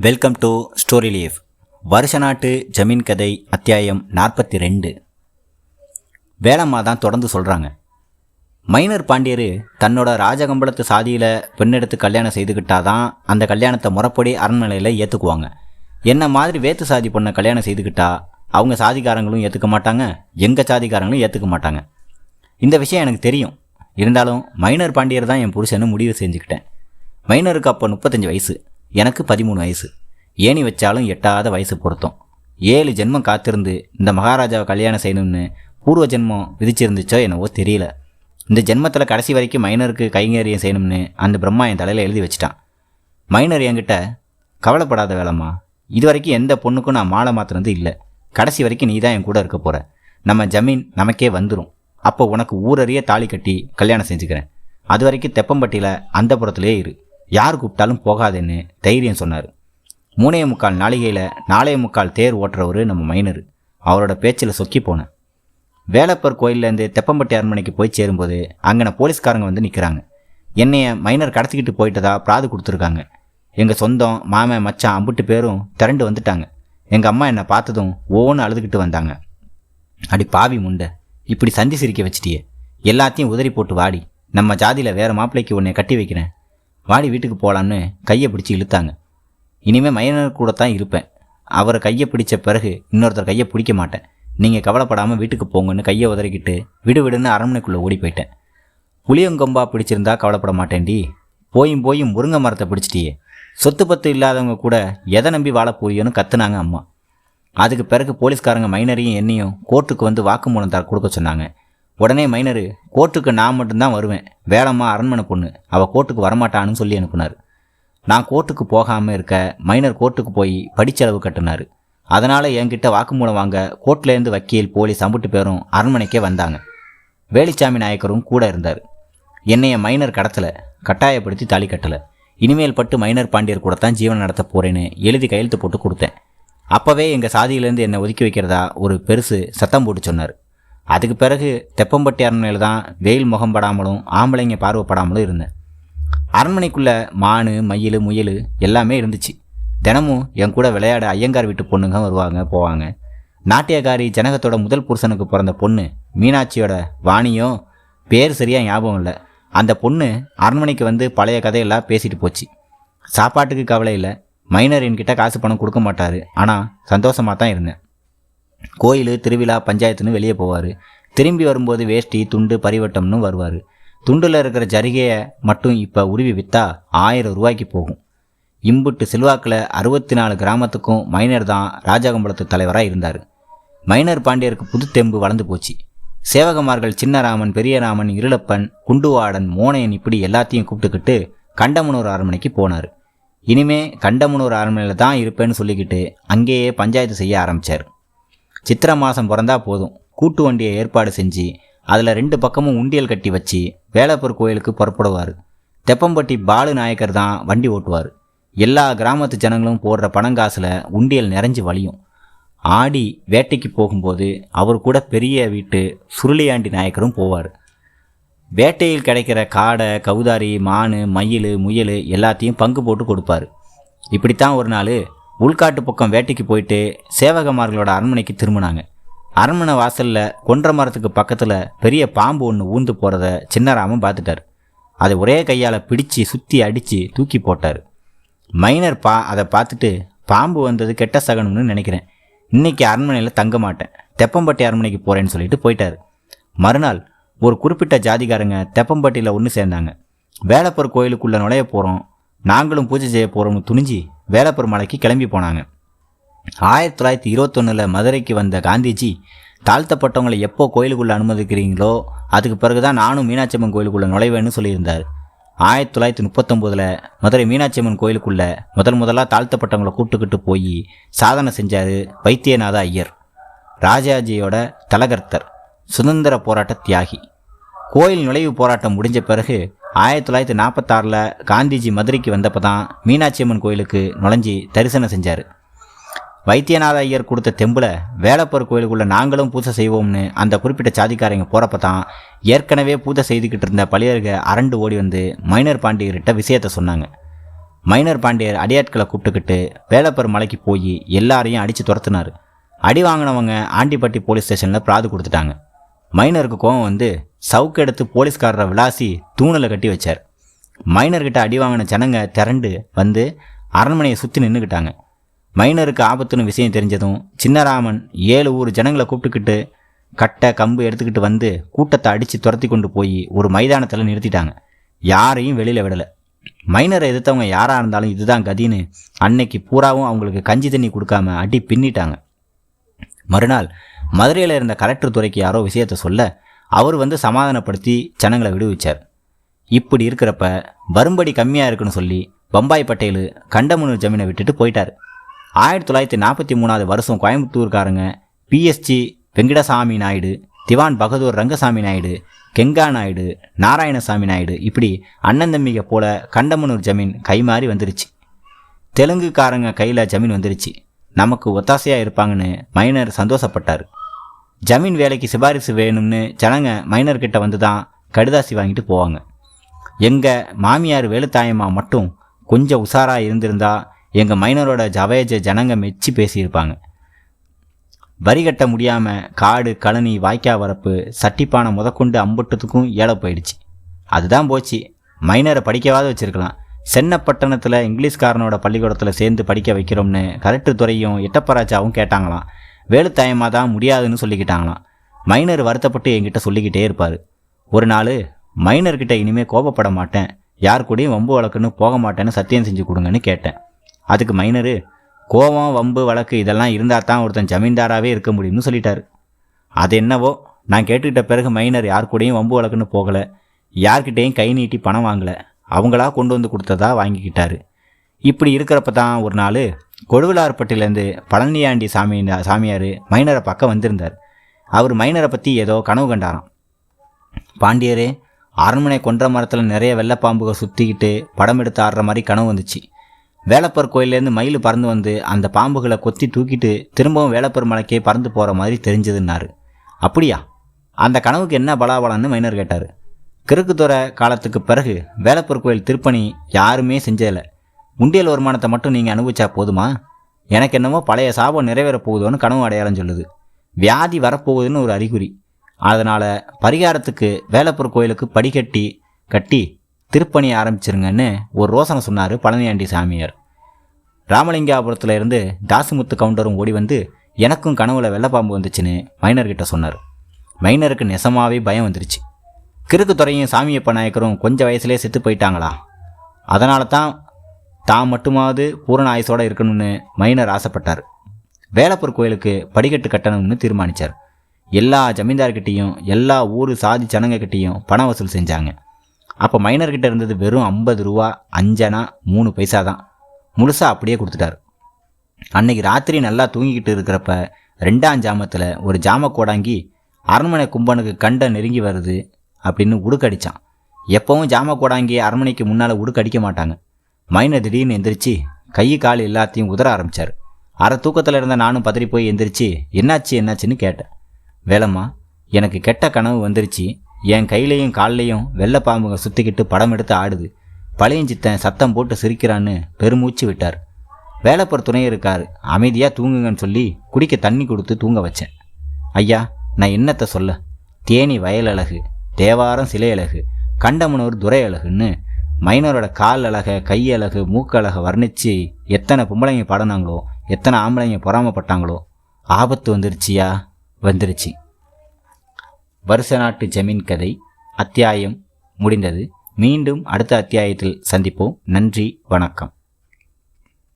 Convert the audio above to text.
Welcome to story leaf வருஷ நாட்டு ஜமீன் கதை அத்தியாயம் நாற்பத்தி ரெண்டு வேளம்மா தான் தொடர்ந்து சொல்கிறாங்க மைனர் பாண்டியர் தன்னோட ராஜகம்பளத்து சாதியில் பெண்ணெடுத்து கல்யாணம் செய்துக்கிட்டாதான் அந்த கல்யாணத்தை முறப்படி அரண்மனையில் ஏற்றுக்குவாங்க என்ன மாதிரி வேத்து சாதி பொண்ணை கல்யாணம் செய்துக்கிட்டா அவங்க சாதிக்காரங்களும் ஏற்றுக்க மாட்டாங்க எங்கள் சாதிக்காரங்களும் ஏற்றுக்க மாட்டாங்க. இந்த விஷயம் எனக்கு தெரியும். இருந்தாலும் மைனர் பாண்டியர் தான் என் புருஷன்னு முடிவு செஞ்சுக்கிட்டேன். மைனருக்கு அப்போ முப்பத்தஞ்சு வயசு. எனக்கு பதிமூணு வயசு. ஏணி வச்சாலும் எட்டாத வயசு பொருத்தம். ஏழு ஜென்மம் காத்திருந்து இந்த மகாராஜாவை கல்யாணம் செய்யணும்னு பூர்வ ஜென்மம் விதிச்சிருந்துச்சோ என்னவோ தெரியல. இந்த ஜென்மத்தில் கடைசி வரைக்கும் மைனருக்கு கைங்கரியம் செய்யணும்னு அந்த பிரம்மா என் தலையில் எழுதி வச்சிட்டான். மைனர் என்கிட்ட கவலைப்படாத வேலைம்மா இது வரைக்கும் எந்த பொண்ணுக்கும் நான் மாலை மாத்தினது இல்லை. கடைசி வரைக்கும் நீ தான் என் கூட இருக்க போகிற நம்ம ஜமீன் நமக்கே வந்துடும் அப்போ உனக்கு ஊரறிய தாலி கட்டி கல்யாணம் செஞ்சுக்கிறேன். அது வரைக்கும் தெப்பம்பட்டியில் அந்த புறத்துலேயே இரு. யார் கூப்பிட்டாலும் போகாதேன்னு தைரியம் சொன்னார். மூணே முக்கால் நாளிகையில் நாலே முக்கால் தேர் ஓட்டுறவர் நம்ம மைனர். அவரோட பேச்சில் சொக்கி போனேன். வேலப்பர் கோயிலேருந்து தெப்பம்பட்டி அரண்மனைக்கு போய் சேரும்போது அங்கே போலீஸ்காரங்க வந்து நிற்கிறாங்க என்னைய மைனர் கடத்திக்கிட்டு போயிட்டதா பிராது கொடுத்துருக்காங்க. எங்கள் சொந்தம் மாமன் மச்சான் அம்புட்டு பேரும் திரண்டு வந்துட்டாங்க. எங்கள் அம்மா என்னை பார்த்ததும் ஓன்னு அழுதுகிட்டு வந்தாங்க. அடி பாவி முண்டை இப்படி சந்தி சிரிக்க வச்சிட்டியே. எல்லாத்தையும் உதறி போட்டு வாடி. நம்ம ஜாதியில் வேறு மாப்பிள்ளைக்கு உன்னை கட்டி வைக்கிறேன். வாடி வீட்டுக்கு போகலான்னு கையை பிடிச்சி இழுத்தாங்க. இனிமேல் மைனர் கூட தான் இருப்பேன். அவரை கையை பிடிச்ச பிறகு இன்னொருத்தர் கையை பிடிக்க மாட்டேன். நீங்கள் கவலைப்படாமல் வீட்டுக்கு போங்கன்னு கையை உதறிக்கிட்டு விடு விடுன்னு அரண்மனைக்குள்ளே ஓடி போயிட்டேன் புளியங்கொம்பா பிடிச்சிருந்தா கவலைப்பட மாட்டேன்டி. போயும் போயும் முருங்கை மரத்தை பிடிச்சிட்டியே. சொத்து பத்து இல்லாதவங்க கூட எதை நம்பி வாழ போறியோன்னு கத்துனாங்க அம்மா. அதுக்கு பிறகு போலீஸ்காரங்க மைனரையும் என்னையும் கோர்ட்டுக்கு வந்து வாக்குமூலம் தர கொடுக்க சொன்னாங்க. உடனே மைனரு கோர்ட்டுக்கு நான் மட்டும்தான் வருவேன். வேலம்மா அரண்மனை பொண்ணு. அவள் கோர்ட்டுக்கு வரமாட்டான்னு சொல்லி அனுப்புனார். நான் கோர்ட்டுக்கு போகாமல் இருக்க மைனர் கோர்ட்டுக்கு போய் படிச்செலவு கட்டினார். அதனால் என்கிட்ட வாக்குமூலம் வாங்க கோர்ட்லேருந்து வக்கீல் போலீஸ் அம்புட்டு பேரும் அரண்மனைக்கே வந்தாங்க. வேலிச்சாமி நாயக்கரும் கூட இருந்தார். என்னைய மைனர் கடத்தலை கட்டாயப்படுத்தி தாலி கட்டலை. இனிமேல் பட்டு மைனர் பாண்டியர் கூட தான் ஜீவனம் நடத்த போகிறேன்னு எழுதி கையெழுத்து போட்டு கொடுத்தேன். அப்போவே எங்கள் சாதியிலேருந்து என்னை ஒதுக்கி வைக்கிறதா ஒரு பெருசு சத்தம் போட்டு சொன்னார். அதுக்கு பிறகு தெப்பம்பட்டி அரண்மனையில் தான் வெயில் முகம் படாமலும் ஆம்பளைங்க பார்வைப்படாமலும் இருந்தேன். அரண்மனைக்குள்ளே மானு மயில் முயல் எல்லாமே இருந்துச்சு. தினமும் என் கூட விளையாட ஐயங்கார் வீட்டு பொண்ணுங்க வருவாங்க போவாங்க. நாட்டியக்காரி ஜனகத்தோட முதல் புருஷனுக்கு பிறந்த பொண்ணு மீனாட்சியோட வாணியும் பேர் சரியாக ஞாபகம் இல்லை. அந்த பொண்ணு அரண்மனைக்கு வந்து பழைய கதையெல்லாம் பேசிட்டு போச்சு. சாப்பாட்டுக்கு கவலை இல்லை. மைனர் என்கிட்ட காசு பணம் கொடுக்க மாட்டார். ஆனால் சந்தோஷமாக தான் இருந்தேன். கோயில் திருவிழா பஞ்சாயத்துன்னு வெளியே போவார். திரும்பி வரும்போது வேஷ்டி துண்டு பரிவட்டம்னு வருவார். துண்டில் இருக்கிற ஜரிகையை மட்டும் இப்போ உருவி விற்றா ஆயிரம் ரூபாய்க்கு போகும். இம்புட்டு செல்வாக்கில் அறுபத்தி நாலு கிராமத்துக்கும் மைனர் தான் ராஜகம்பலத்து தலைவராக இருந்தார். மைனர் பாண்டியருக்கு புது தெம்பு வளர்ந்து போச்சு. சேவகமார்கள் சின்னராமன் பெரியராமன் இருளப்பன் குண்டுவாடன் மோனையன் இப்படி எல்லாத்தையும் கூப்பிட்டுக்கிட்டு கண்டமனூர் அரண்மனைக்கு போனார். இனிமே கண்டமனூர் அரண்மனையில் தான் இருப்பேன்னு சொல்லிக்கிட்டு அங்கேயே பஞ்சாயத்து செய்ய ஆரம்பித்தார் சித்திரை மாதம் பிறந்தா போதும். கூட்டு வண்டியை ஏற்பாடு செஞ்சு அதில் ரெண்டு பக்கமும் உண்டியல் கட்டி வச்சு வேலப்பூர் கோயிலுக்கு புறப்படுவார். தெப்பம்பட்டி பாலு நாயக்கர் தான் வண்டி ஓட்டுவார். எல்லா கிராமத்து ஜனங்களும் போடுற பணங்காசில் உண்டியல் நிறைஞ்சு வழியும். ஆடி வேட்டைக்கு போகும்போது அவர் கூட பெரிய வீட்டு சுருளியாண்டி நாயக்கரும் போவார். வேட்டையில் கிடைக்கிற காடை கவுதாரி மான் மயில் முயல் எல்லாத்தையும் பங்கு போட்டு கொடுப்பாரு. இப்படித்தான் ஒரு நாள் உள்காட்டு பக்கம் வேட்டைக்கு போயிட்டு சேவகமார்களோட அரண்மனைக்கு திரும்பினாங்க. அரண்மனை வாசலில் கொன்ற மரத்துக்கு பக்கத்தில் பெரிய பாம்பு ஒன்று ஊந்து போகிறத சின்னராமன் பார்த்துட்டார். அதை ஒரே கையால் பிடிச்சு சுற்றி அடித்து தூக்கி போட்டார். மைனர் பா அதை பார்த்துட்டு பாம்பு வந்தது கெட்ட சகனம்னு நினைக்கிறேன். இன்றைக்கி அரண்மனையில் தங்க மாட்டேன். தெப்பம்பட்டி அரண்மனைக்கு போகிறேன்னு சொல்லிட்டு போயிட்டார். மறுநாள் ஒரு குறிப்பிட்ட ஜாதிகாரங்க தெப்பம்பட்டியில் ஒன்று சேர்ந்தாங்க. வேலப்பர் கோயிலுக்குள்ளே நுழைய போகிறோம் நாங்களும் பூஜை செய்ய போகிறோம்னு துணிஞ்சு வேலப்பர் மலைக்கு கிளம்பி போனாங்க. ஆயிரத்தி தொள்ளாயிரத்தி இருபத்தொன்னில் மதுரைக்கு வந்த காந்திஜி தாழ்த்தப்பட்டவங்களை எப்போ கோயிலுக்குள்ளே அனுமதிக்கிறீங்களோ அதுக்கு பிறகு தான் நானும் மீனாட்சி அம்மன் கோயிலுக்குள்ளே நுழைவேன்னு சொல்லியிருந்தார். ஆயிரத்தி தொள்ளாயிரத்தி முப்பத்தொம்போதில் மதுரை மீனாட்சி அம்மன் கோயிலுக்குள்ளே முதல் முதலாக தாழ்த்தப்பட்டவங்களை கூப்பிட்டுக்கிட்டு போய் சாதனை செஞ்சார் வைத்தியநாத ஐயர் ராஜாஜியோட தலகர்த்தர் சுதந்திர போராட்ட தியாகி. கோயில் நுழைவு போராட்டம் முடிஞ்ச பிறகு ஆயிரத்தி தொள்ளாயிரத்தி நாற்பத்தாறில் காந்திஜி மதுரைக்கு வந்தப்போ தான் மீனாட்சி அம்மன் கோயிலுக்கு நுழைஞ்சி தரிசனம் செஞ்சார். வைத்தியநாத ஐயர் கொடுத்த தெம்பில் வேலப்பர் கோயிலுக்குள்ளே நாங்களும் பூஜை செய்வோம்னு அந்த குறிப்பிட்ட சாதிக்காரங்க போகிறப்ப தான் ஏற்கனவே பூஜை செய்துக்கிட்டு இருந்த பழியர்க அரண்டு ஓடி வந்து மைனர் பாண்டியர்கிட்ட விஷயத்த சொன்னாங்க. மைனர் பாண்டியர் அடியாட்களை கூப்பிட்டுக்கிட்டு வேலப்பர் மலைக்கு போய் எல்லாரையும் அடித்து துரத்துனார். அடி வாங்கினவங்க ஆண்டிப்பட்டி போலீஸ் ஸ்டேஷனில் பிராது கொடுத்துட்டாங்க. மைனருக்கு கோவம் வந்து சவுக்கு எடுத்து போலீஸ்காரரை விளாசி தூணில் கட்டி வச்சார். மைனர்கிட்ட அடி வாங்கின ஜனங்க திரண்டு வந்து அரண்மனையை சுற்றி நின்றுக்கிட்டாங்க மைனருக்கு ஆபத்துன்னு விஷயம் தெரிஞ்சதும் சின்னராமன் ஏழு ஊர் ஜனங்களை கூப்பிட்டுக்கிட்டு கட்டை கம்பு எடுத்துக்கிட்டு வந்து கூட்டத்தை அடித்து துரத்தி கொண்டு போய் ஒரு மைதானத்தில் நிறுத்திட்டாங்க. யாரையும் வெளியில் விடலை. மைனரை எதிர்த்தவங்க யாராக இருந்தாலும் இதுதான் கதின்னு அன்னைக்கு பூராவும் அவங்களுக்கு கஞ்சி தண்ணி கொடுக்காம அடி பின்னிட்டாங்க. மறுநாள் மதுரையில் இருந்த கலெக்டர் துறைக்கு யாரோ விஷயத்த சொல்ல அவர் வந்து சமாதானப்படுத்தி ஜனங்களை விடுவிச்சார். இப்படி இருக்கிறப்ப வரும்படி கம்மியாக இருக்குன்னு சொல்லி பம்பாய் பட்டேலு கண்டமனூர் ஜமீனை விட்டுட்டு போயிட்டார். ஆயிரத்தி தொள்ளாயிரத்தி நாற்பத்தி மூணாவது வருஷம் கோயம்புத்தூர்காரங்க பிஎஸ்ஜி வெங்கடசாமி நாயுடு திவான் பகதூர் ரங்கசாமி நாயுடு கெங்கா நாயுடு நாராயணசாமி நாயுடு இப்படி அண்ணன் தம்பிகை போல கண்டமனூர் ஜமீன் கைமாறி வந்துருச்சு. தெலுங்குக்காரங்க கையில் ஜமீன் வந்துருச்சு. நமக்கு ஒத்தாசையாக இருப்பாங்கன்னு மைனர் சந்தோஷப்பட்டார். ஜமீன் வேலைக்கு சிபாரிசு வேணும்னு ஜனங்க மைனர்கிட்ட வந்து தான் கடுதாசி வாங்கிட்டு போவாங்க. எங்கள் மாமியார் வேலுத்தாயம்மா மட்டும் கொஞ்சம் உஷாராக இருந்திருந்தா எங்கள் மைனரோட ஜவேஜ ஜனங்க மெச்சி பேசியிருப்பாங்க. வரி கட்ட முடியாமல் காடு கழனி வாய்க்கா வரப்பு சட்டிப்பானை முதற்கொண்டு அம்புட்டத்துக்கும் ஏழை போயிடுச்சு. அதுதான் போச்சு. மைனரை படிக்கவாது வச்சுருக்கலாம். சென்னப்பட்டணத்தில் இங்கிலீஷ்காரனோட பள்ளிக்கூடத்தில் சேர்ந்து படிக்க வைக்கிறோம்னு கரெக்டு துறையும் எட்டப்பராஜாவும் கேட்டாங்களாம். வேலுத்தாயமாக தான் முடியாதுன்னு சொல்லிக்கிட்டாங்களாம். மைனர் வருத்தப்பட்டு என்கிட்ட சொல்லிக்கிட்டே இருப்பார். ஒரு நாள் மைனர்கிட்ட இனிமேல் கோபப்பட மாட்டேன். யார் கூடயும் வம்பு வழக்குன்னு போக மாட்டேன்னு சத்தியம் செஞ்சு கொடுங்கன்னு கேட்டேன். அதுக்கு மைனரு கோபம் வம்பு வழக்கு இதெல்லாம் இருந்தால் தான் ஒருத்தன் ஜமீன்தாராகவே இருக்க முடியும்னு சொல்லிட்டாரு. அது என்னவோ நான் கேட்டுக்கிட்ட பிறகு மைனர் யார் கூடயும் வம்பு வழக்குன்னு போகலை. யார்கிட்டேயும் கை நீட்டி பணம் வாங்கலை. அவங்களா கொண்டு வந்து கொடுத்ததா வாங்கிக்கிட்டாரு. இப்படி இருக்கிறப்ப தான் ஒரு நாள் கொடுவிலார்பட்டிலேருந்து பழனியாண்டி சாமி சாமியார் மைனரை பக்கம் வந்திருந்தார். அவர் மைனரை பற்றி ஏதோ கனவு கண்டாராம். பாண்டியரே அரண்மனை கொன்ற மரத்தில் நிறைய வெள்ளைப்பாம்புகள் சுற்றிக்கிட்டு படம் எடுத்து ஆடுற மாதிரி கனவு வந்துச்சு. வேலப்பர் கோயிலேருந்து மயில் பறந்து வந்து அந்த பாம்புகளை கொத்தி தூக்கிட்டு திரும்பவும் வேலப்பர் மலைக்கே பறந்து போகிற மாதிரி தெரிஞ்சதுன்னாரு. அப்படியா? அந்த கனவுக்கு என்ன பலாபலன்னு மைனர் கேட்டார். கிறுக்குத்துறை காலத்துக்கு பிறகு வேலப்பர் கோயில் திருப்பணி யாருமே செஞ்சதில்லை. உண்டியல் வருமானத்தை மட்டும் நீங்கள் அனுபவிச்சா போதுமா? எனக்கு என்னமோ பழைய சாபம் நிறைவேறப் போகுதோன்னு கனவு அடையாளம் சொல்லுது. வியாதி வரப்போகுதுன்னு ஒரு அறிகுறி. அதனால் பரிகாரத்துக்கு வேலப்பூர் கோயிலுக்கு படிக்கட்டி கட்டி திருப்பணி ஆரம்பிச்சிருங்கன்னு ஒரு ரோசனை சொன்னார் பழனியாண்டி சாமியார். ராமலிங்காபுரத்தில் இருந்து தாசுமுத்து கவுண்டரும் ஓடி வந்து எனக்கும் கனவுல வெள்ளப்பாம்பு வந்துச்சுன்னு மைனர்கிட்ட சொன்னார். மைனருக்கு நெசமாகவே பயம் வந்துருச்சு. கிறுக்கு துறையும் சாமியப்ப நாயக்கரும் கொஞ்சம் வயசுலேயே செத்து போயிட்டாங்களா? அதனால தான் தான் மட்டுமாவது பூரண ஆயுசோடு இருக்கணும்னு மைனர் ஆசைப்பட்டார். வேலப்பூர் கோயிலுக்கு படிக்கட்டு கட்டணும்னு தீர்மானித்தார் எல்லா ஜமீன்தார்கிட்டையும் எல்லா ஊர் சாதி ஜனங்கக்கிட்டேயும் பண வசூல் செஞ்சாங்க. அப்போ மைனர்கிட்ட இருந்தது வெறும் ஐம்பது ரூபா அஞ்சனா மூணு பைசா தான் முழுசாக அப்படியே கொடுத்துட்டாரு. அன்னைக்கு ராத்திரி நல்லா தூங்கிக்கிட்டு இருக்கிறப்ப ரெண்டாம் ஜாமத்தில் ஒரு ஜாம கோடாங்கி அரண்மனை கும்பனுக்கு கண்ட நெருங்கி வருது அப்படின்னு உடுக்கடிச்சான். எப்பவும் ஜாம கோடாங்கி அரண்மனைக்கு முன்னால் உடுக்கடிக்க மாட்டாங்க. மைனர் திடீர்னு எந்திரிச்சு கை கால் எல்லாத்தையும் உதற ஆரம்பித்தார் அரை தூக்கத்தில் இருந்த நானும் பதறி போய் எந்திரிச்சு என்னாச்சு என்னாச்சுன்னு கேட்டேன். வேலம்மா எனக்கு கெட்ட கனவு வந்துருச்சு. என் கையிலையும் கால்லையும் வெள்ளை பாம்புங்க சுற்றிக்கிட்டு படம் எடுத்து ஆடுது. பழையஞ்சித்தன் சத்தம் போட்டு சிரிக்கிறான்னு பெருமூச்சு விட்டார். வேலைப்புற துணை இருக்கார். அமைதியாக தூங்குங்கன்னு சொல்லி குடிக்க தண்ணி கொடுத்து தூங்க வச்சேன். ஐயா நான் என்னத்தை சொல்ல? தேனி வயல் அழகு தேவாரம் சிலை அழகு கண்டமனூர் துரை அழகுன்னு மைனரோட கால் அழக கை அழகு மூக்கழகை வர்ணித்து எத்தனை பொம்பளைங்க பாடினாங்களோ எத்தனை ஆம்பளைங்க பொறாமப்பட்டாங்களோ ஆபத்து வந்துருச்சியா? வந்துருச்சு. வருஷ நாட்டு ஜமீன் கதை அத்தியாயம் முடிந்தது. மீண்டும் அடுத்த அத்தியாயத்தில் சந்திப்போம். நன்றி வணக்கம்.